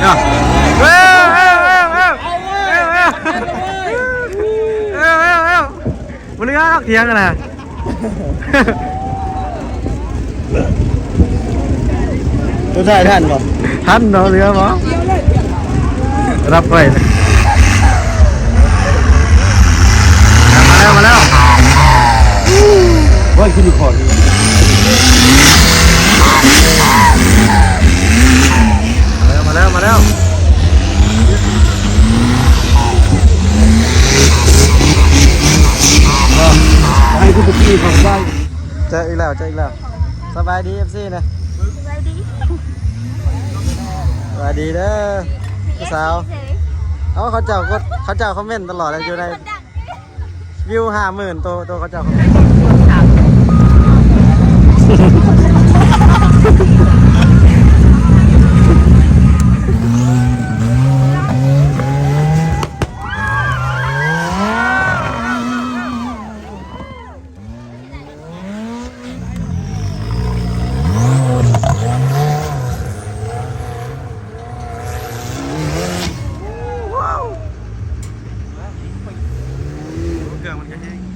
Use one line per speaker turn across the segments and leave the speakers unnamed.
เนาะเอ้วเอ้วเอ้วเอ้วเอ้วเอ้วเอ้วเอ้วเอ้วบริการเถียงกันนะ
ตัวใช่ท่านบ่
ทันเนาะเรือมั้รับไปมาแล้วมาแล้ว
ว่าขึ้นขอ
แล้วมาแล้ว
ให้คุณพี่ของบ้าน
เจออีกแล้วเจออีกแล้วสบายดีเอฟซีนะสบายดีเด้อพี่สาวเอาเขาเจ้ากดเขาเจ้าคอมเมนต์ตลอดเลยอยู่ในวิวห้าหมื่นตัวตัวเขาเจ้าคอมเมนต์ كامل قاعد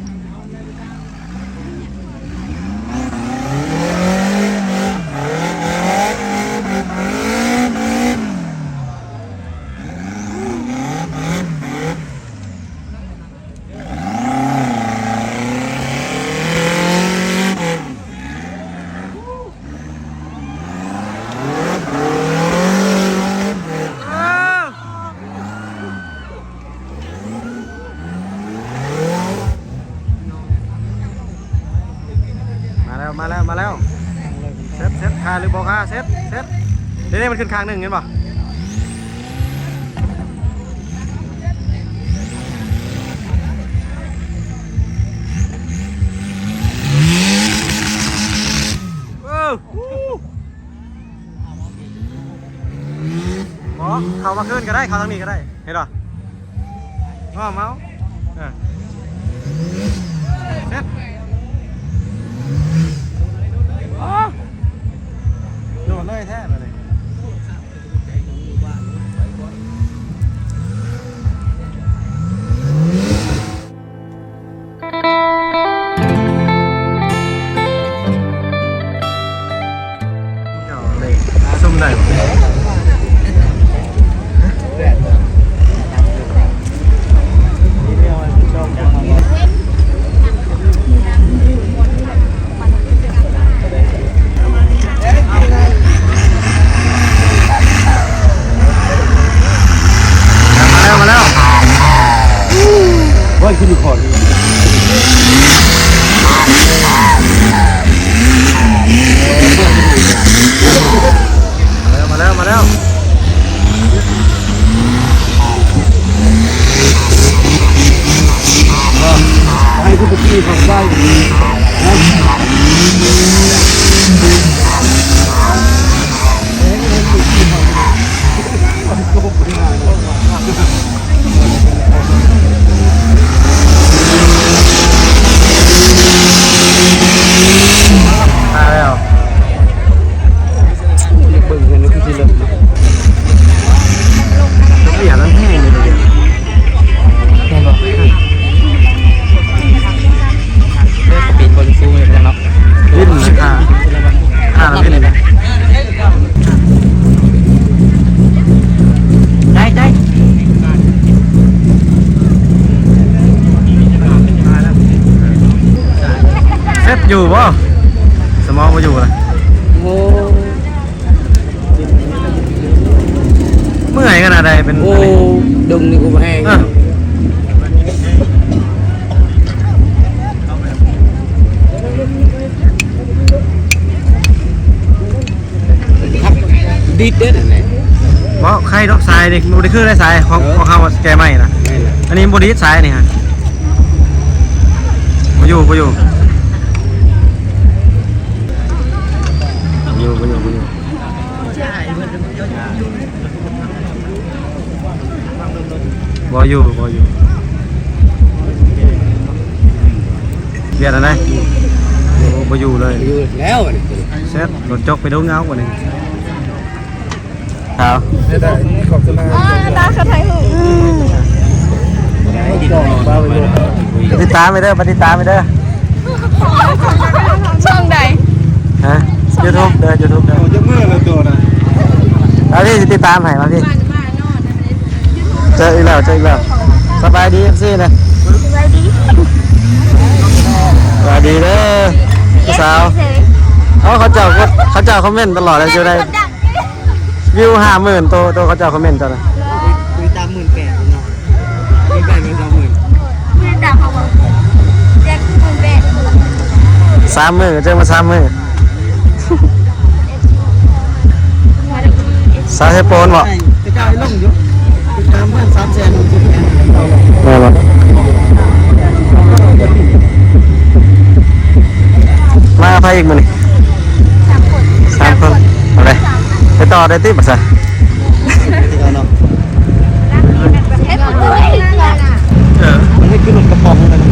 คาหรือบอกคาเซ็ตเซ็ตเดี๋ยวนี้มันขึ้นคางหนึ่งเห็นป่ะเออหมอเขามาขึ้นก็ได้เขาทางนี้ก็ได้ เห็นป่ะง้อเมาส์เออเซ็ต วนเลยแท้เลย Thank you. Brasil.
เซ็
ตอยู่ป่ะสมองมาอยู่เลย
โอ้
เมื่อยขนาดใดเป็น
โอ้
อะไร
ดึงนี่กูแห้ง
เออ
ดิดเด้อไหน
บอกใครดอกทรายนี่บริคือได้ทรายของของเขาแกไม่นะอันนี้บริทรายนี่ฮะมาอยู่มาอยู่ nhiều bao nhiêu bao nhiêu bao nhiêu bao nhiêu Việt ở đây bao nhiêu đây xét lột chốc cái
đấu ngáo của này sao ta sẽ thấy hưởng đi tám
mới đó bắt đi tám mới đó xong đây ยู
ทูบเด้อยูทูบเด้อ
โอ้จะเมื่อเราตัวนะ
เอาพี่ติดตามให้มาพี่เจออีกแล้วเจออีกแล้วสบายดีเอฟซีนะ
สวัสดี
สวัสดีเด้อพี่สาวเอาเขาเจ้าก็เขาเจ้าคอมเมนต์ตลอดเลยอยู่ได้วิวห้าหมื่นตัวตัวเขาเจ้าคอมเมนต์จ้ะนะ
คุยตามหมื่นแปดเนาะคุยไปเงินสองหมื่น
เพื่อนดังเขาบอกแจ็คคุณเป็น
สามมือเจอมาสามมือ สาวเฮโปนบอก
กระจายลงอยู่ติดตามเพื่อนสามแสน
แม่บอกมาพายอีกมือนี่
สามคน
สามคนเอาเลยไปต่อได้ติบัสซะ
เอ
อ
มันไม่ขึ้นรถกระป๋องเลย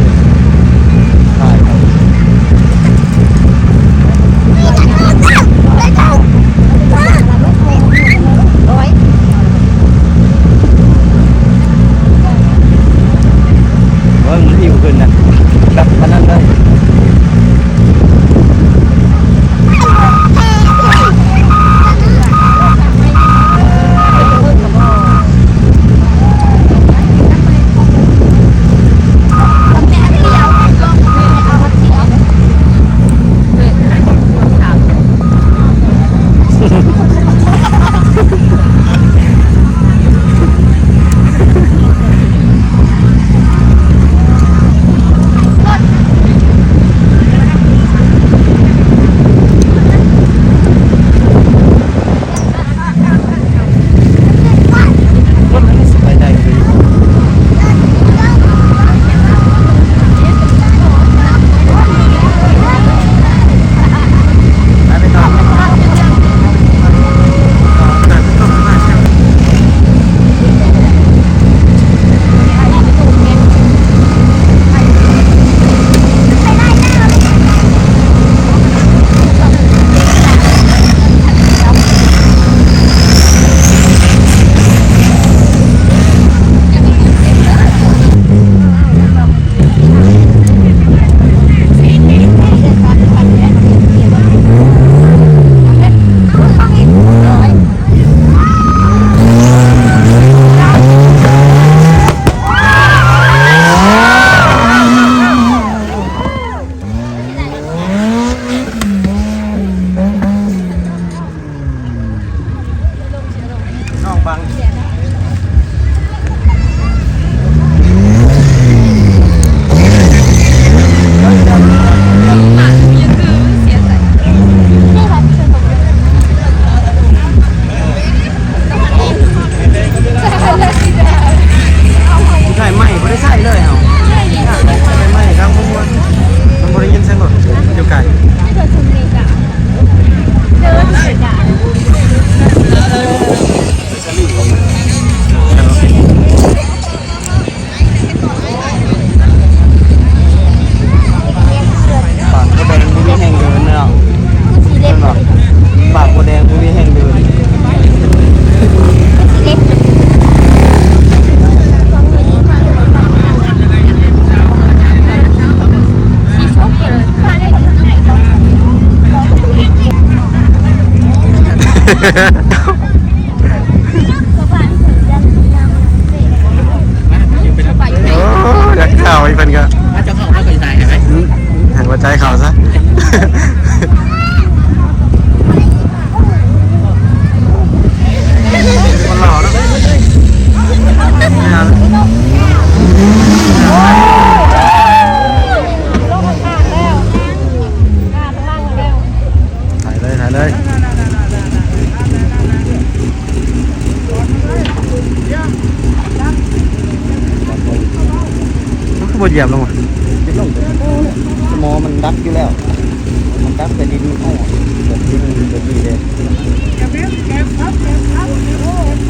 ยี
ยบล
งอะ
ติดลงสมอมันดักอยู่แล้ว มันดักแต่ดินมันอ่อนเกิดดินเกิดดีเลย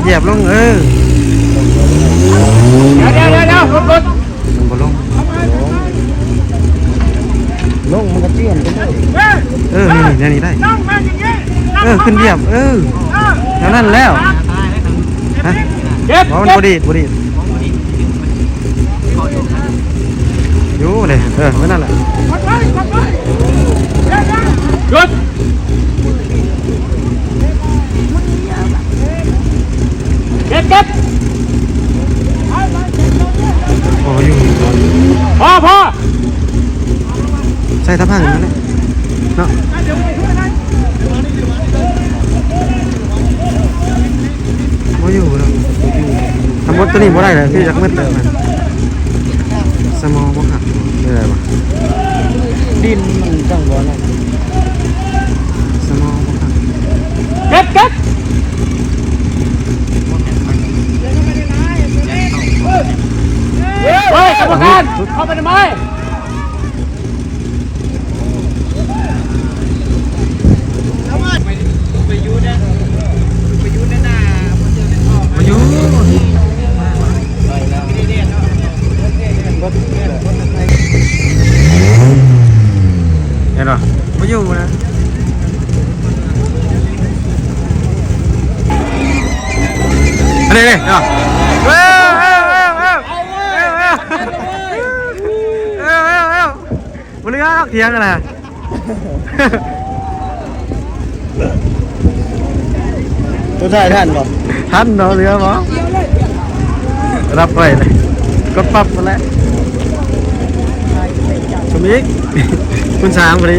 เหยียบลงเออ
เดี๋ยวเดี๋ยวเดี๋ยวรถรถ
มันบ่ลง
ลงมันก็เตี้ยนไปเลย
เออนี่นี่นี่ได้ เออ ขึ้นเหยียบ เออแล้วนั่นแล้ว
ต
ฮะ
เก็บ
อ๋อมัน
เก็
บ่
บ
ดีบ่ดีอยู่ เลยเออไว้นั่นแหละ
หยุดเก็บเก็บ
โอ้อยู่
พอพอ
ใส่ทับพังนั่นแหละเนาะบ่อยู่แล้วทำหมดตัวนี้บ่ได้เลยที่จักมืดเลย เข้า
ไปทำไม
ประยุทธ์นะประยุทธ์นะน่าประยุทธ์เห็นหรอไม่อยู่นะ đây đây บ่เหลือเถียงกันน่ะ
ตัวได้ท่านบ่
ทันเนาะเหลือบ่รับไว้เลยกดปั๊บมาแล้วชมอีกคุณสามพอดี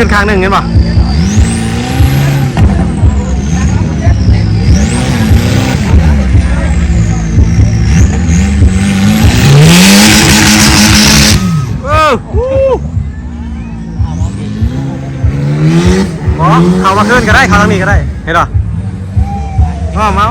นี่มันข้างหนึ่งเห็นป่ะเออหมอเขามาขึ้นก็ได้เขาทางนี้ก็ได้ เห็นป่ะพ่อเมา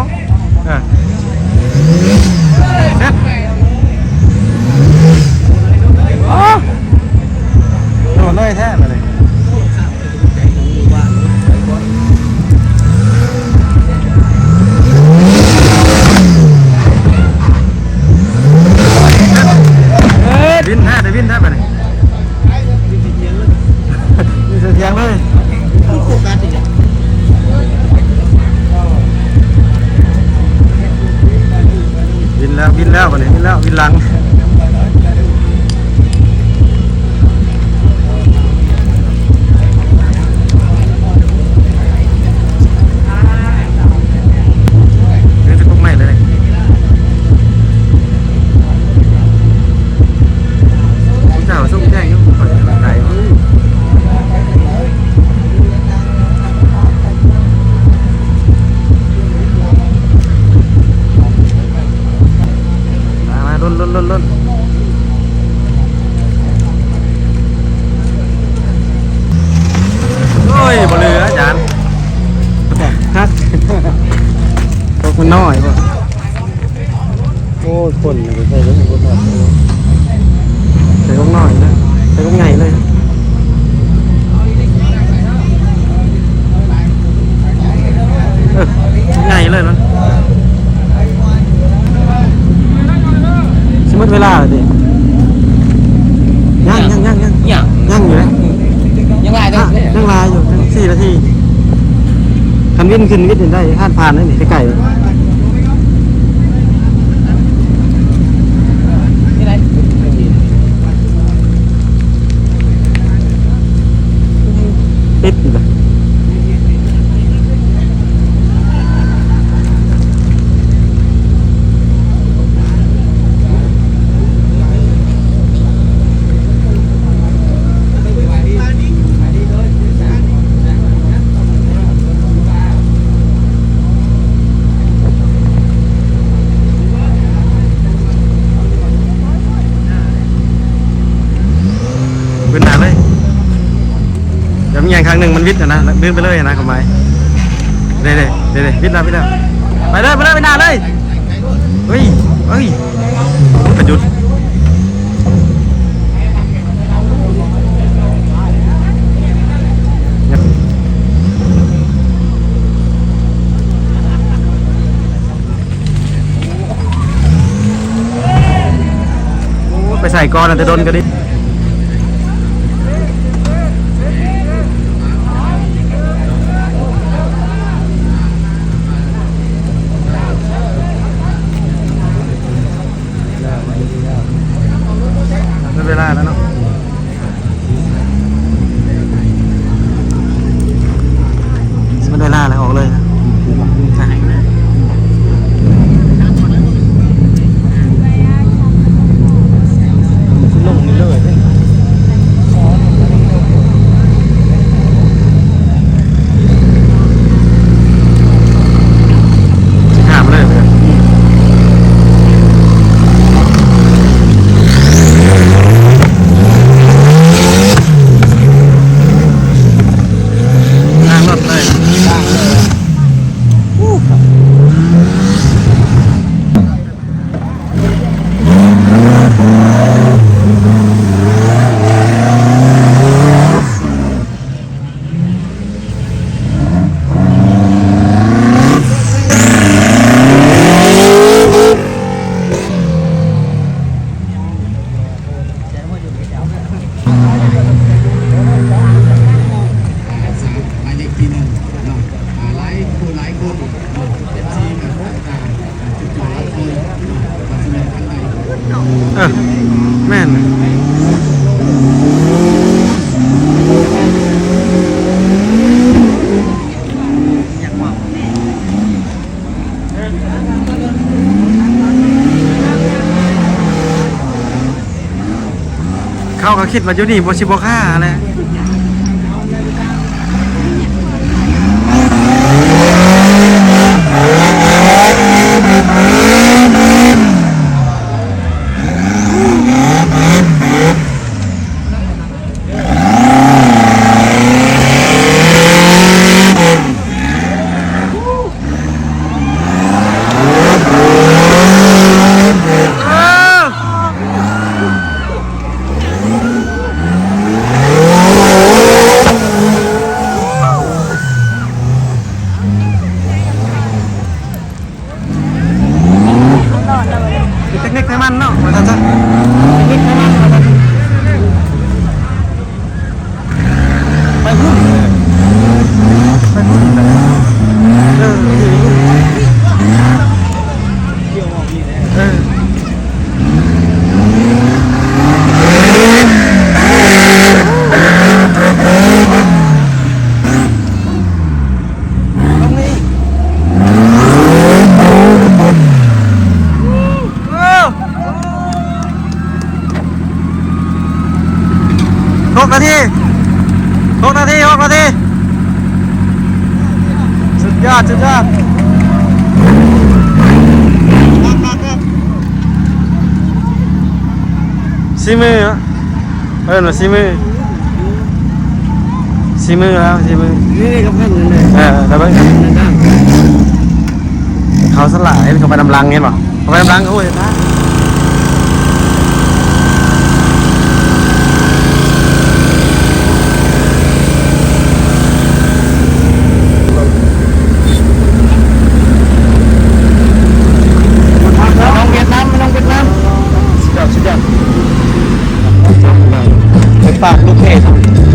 นวิ่นขึ้นวิ่นเห็นได้คานผ่านนั่นนี่ไก่
ไร
ปิดอยู่เลยเป็นหนาเลยเดี๋ยวมีอย่างครั้งหนึ่ง ลืมไปเลยนะกับไม้เด้เด้เด้เด้วิทย์แล้ววิทย์แล้วไปเลยไปเลยไปหนาเลยเฮ้ยเฮ้ยกระจุดไปใส่ก้อนอะจะโดนกระดิได้ คิดว่าอยู่นี่บ่สิบ่ค่าอะไร
หลอดเลย
มีเทคนิคให้มันเนาะว่าซั่นซะเทคนิคให้มันว่าซั่นไปพุ่นเลยไปพุ่นเลยเออเออตรงนี้เออหกนาทีหกนาทีหกนาที สุด ยอดสุดยอดซีมือเหรอเออหนูซีมือซีมือแล้วซีมือ
นี่กับเพื่อนเลย
เออแต่ว่าเขาสลายเขาไปดำลังเห็นป่ะเขาไปดำลังเขาโอ้ยนะ para o peso.